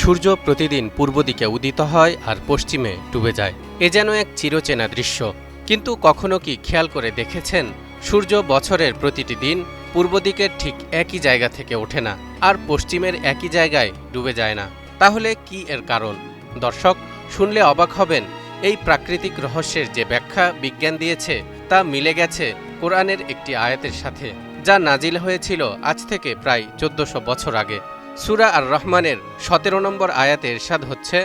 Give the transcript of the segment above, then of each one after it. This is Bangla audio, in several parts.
সূর্য প্রতিদিন পূর্ব দিকে উদিত হয় আর পশ্চিমে ডুবে যায়। এ যেন এক চিরচেনা দৃশ্য। কিন্তু কখনো কি খেয়াল করে দেখেছেন? সূর্য বছরের প্রতিটি দিন পূর্ব দিকের ঠিক একই জায়গা থেকে ওঠে না আর পশ্চিমের একই জায়গায় ডুবে যায় না। তাহলে কি এর কারণ? দর্শক, শুনলে অবাক হবেন, এই প্রাকৃতিক রহস্যের যে ব্যাখ্যা বিজ্ঞান দিয়েছে তা মিলে গেছে কোরআনের একটি আয়াতের সাথে, যা নাজিল হয়েছিল আজ থেকে প্রায় চোদ্দশো বছর আগে। সুরা আর রহমানের সতেরো নম্বর আয়াতে এরশাদ হচ্ছে,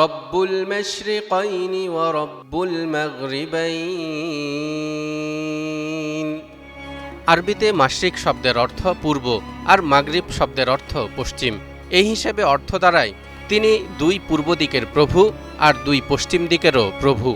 রব্বুল মশরিকাইনি ওয়া রব্বুল আরবিতে মাশরিক শব্দের অর্থ পূর্ব আর মাগরিব শব্দের অর্থ পশ্চিম। এই হিসেবে অর্থ দাঁড়ায় তিনি দুই পূর্ব দিকের প্রভু আর দুই পশ্চিম দিকেরও প্রভু।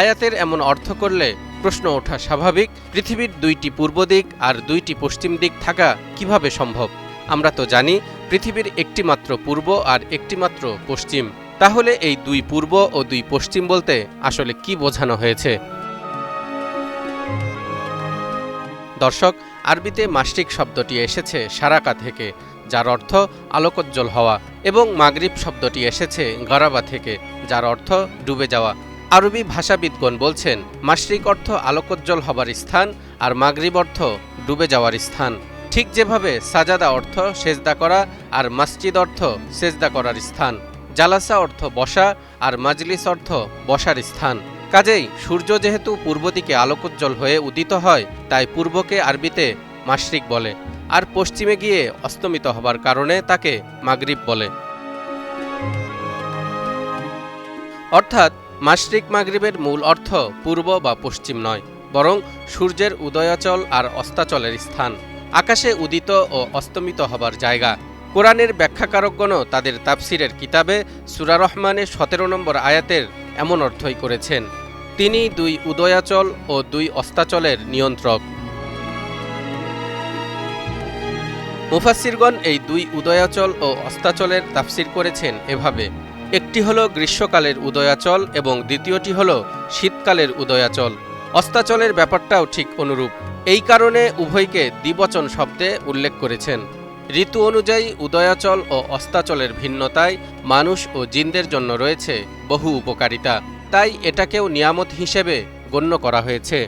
আয়াতের এমন অর্থ করলে প্রশ্ন ওঠা স্বাভাবিক, পৃথিবীর দুইটি পূর্ব দিক আর দুইটি পশ্চিম দিক থাকা কীভাবে সম্ভব? আমরা তো জানি পৃথিবীর একটিমাত্র পূর্ব আর একটিমাত্র পশ্চিম। তাহলে এই দুই পূর্ব ও দুই পশ্চিম বলতে আসলে কি বোঝানো হয়েছে? দর্শক, আরবিতে মাসরিক শব্দটি এসেছে সারাকা থেকে, যার অর্থ আলোকোজ্জ্বল হওয়া, এবং মাগরিব শব্দটি এসেছে গরাবা থেকে, যার অর্থ ডুবে যাওয়া। আরবি ভাষাবিদগণ বলছেন, মাসরিক অর্থ আলোকোজ্জ্বল হবার স্থান আর মাগরিব অর্থ ডুবে যাওয়ার স্থান। ঠিক যেভাবে সাজাদা অর্থ সেজদা করা আর মসজিদ অর্থ সেজদা করার স্থান, জালাসা অর্থ বসা আর মাজলিস অর্থ বসার স্থান। কাজেই সূর্য যেহেতু পূর্ব দিকে আলোকোজ্জ্বল হয়ে উদিত হয়, তাই পূর্বকে আরবিতে মাসরিক বলে আর পশ্চিমে গিয়ে অস্তমিত হবার কারণে তাকে মাগরিব বলে। অর্থাৎ মাসরিক মাগরিবের মূল অর্থ পূর্ব বা পশ্চিম নয়, বরং সূর্যের উদয়াচল আর অস্তাচলের স্থান। আকাশে উদিত ও অস্তমিত হবার জায়গা। কোরআনের ব্যাখ্যাকারকগণও তাদের তাফসিরের কিতাবে সুরা রহমানের সতেরো নম্বর আয়াতের এমন অর্থই করেছেন। তিনি দুই উদয়াচল ও দুই অস্তাচলের নিয়ন্ত্রক। মুফাসিরগণ এই দুই উদয়াচল ও অস্তাচলের তাফসির করেছেন এভাবে। একটি হল গ্রীষ্মকালের উদয়াচল এবং দ্বিতীয়টি হল শীতকালের উদয়াচল। অস্তাচলের ব্যাপারটাও ঠিক অনুরূপ। এই কারণে উভয়কে দ্বিবচন শব্দে উল্লেখ করেছেন। ঋতু অনুযায়ী উদয়াচল ও অস্তাচলের ভিন্নতায় মানুষ ও জিনদের জন্য রয়েছে বহু উপকারিতা। তাই এটাকেও নিয়ামত হিসেবে গণ্য করা হয়েছে।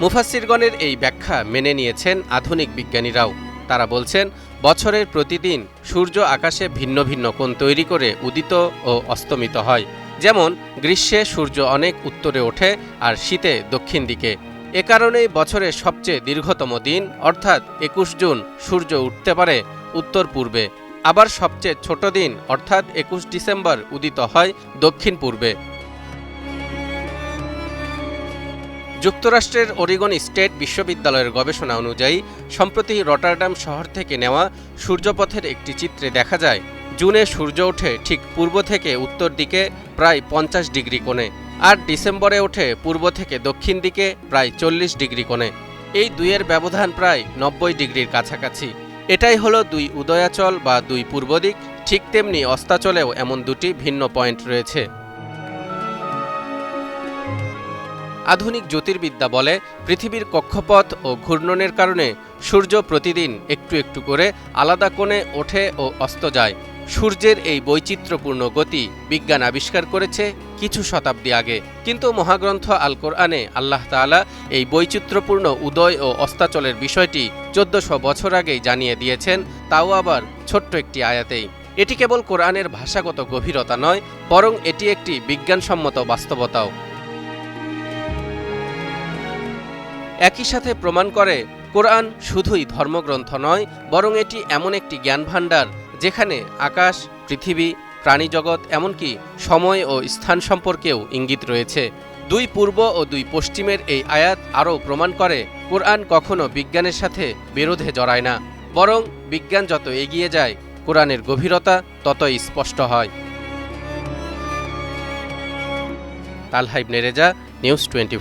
মুফাসিরগণের এই ব্যাখ্যা মেনে নিয়েছেন আধুনিক বিজ্ঞানীরাও। তারা বলছেন, বছরের প্রতিদিন সূর্য আকাশে ভিন্ন ভিন্ন কোণ তৈরি করে উদিত ও অস্তমিত হয়। যেমন, গ্রীষ্মে সূর্য অনেক উত্তরে ওঠে আর শীতে দক্ষিণ দিকে। এ কারণেই বছরের সবচেয়ে দীর্ঘতম দিন, অর্থাৎ একুশ জুন, সূর্য উঠতে পারে উত্তর পূর্বে। আবার সবচেয়ে ছোট দিন, অর্থাৎ একুশ ডিসেম্বর, উদিত হয় দক্ষিণ পূর্বে। যুক্তরাষ্ট্রের ওরিগন স্টেট বিশ্ববিদ্যালয়ের গবেষণা অনুযায়ী, সম্প্রতি রটারডাম শহর থেকে নেওয়া সূর্যপথের একটি চিত্রে দেখা যায় জুনে সূর্য ওঠে ঠিক পূর্ব থেকে উত্তর দিকে প্রায় পঞ্চাশ ডিগ্রি কোণে আর ডিসেম্বরে ওঠে পূর্ব থেকে দক্ষিণ দিকে প্রায় চল্লিশ ডিগ্রি কোণে। এই দুইয়ের ব্যবধান প্রায় নব্বই ডিগ্রির কাছাকাছি। এটাই হলো দুই উদয়াচল বা দুই পূর্ব দিক, ঠিক তেমনি অস্তাচলেও এমন দুটি ভিন্ন পয়েন্ট রয়েছে। আধুনিক জ্যোতির্বিদ্যা বলে পৃথিবীর কক্ষপথ ও ঘূর্ণনের কারণে সূর্য প্রতিদিন একটু একটু করে আলাদা কোণে ওঠে ও অস্ত যায়। সূর্যের এই বৈচিত্র্যপূর্ণ গতি বিজ্ঞান আবিষ্কার করেছে কিছু শতাব্দী আগে। কিন্তু মহাগ্রন্থ আল কোরআনে আল্লাহ তাআলা এই বৈচিত্র্যপূর্ণ উদয় ও অস্তাচলের বিষয়টি চোদ্দশো বছর আগেই জানিয়ে দিয়েছেন, তাও আবার ছোট্ট একটি আয়াতেই। এটি কেবল কোরআনের ভাষাগত গভীরতা নয়, বরং এটি একটি বিজ্ঞানসম্মত বাস্তবতাও। একই সাথে প্রমাণ করে, কোরআন শুধুই ধর্মগ্রন্থ নয়, বরং এটি এমন একটি জ্ঞান ভাণ্ডার যেখানে আকাশ, পৃথিবী, প্রাণীজগৎ, এমনকি সময় ও স্থান সম্পর্কেও ইঙ্গিত রয়েছে। দুই পূর্ব ও দুই পশ্চিমের এই আয়াত আরও প্রমাণ করে, কোরআন কখনো বিজ্ঞানের সাথে বিরোধে জড়ায় না, বরং বিজ্ঞান যত এগিয়ে যায়, কোরআনের গভীরতা ততই স্পষ্ট হয়। তালহাইব নেরেজা নিউজ টোয়েন্টি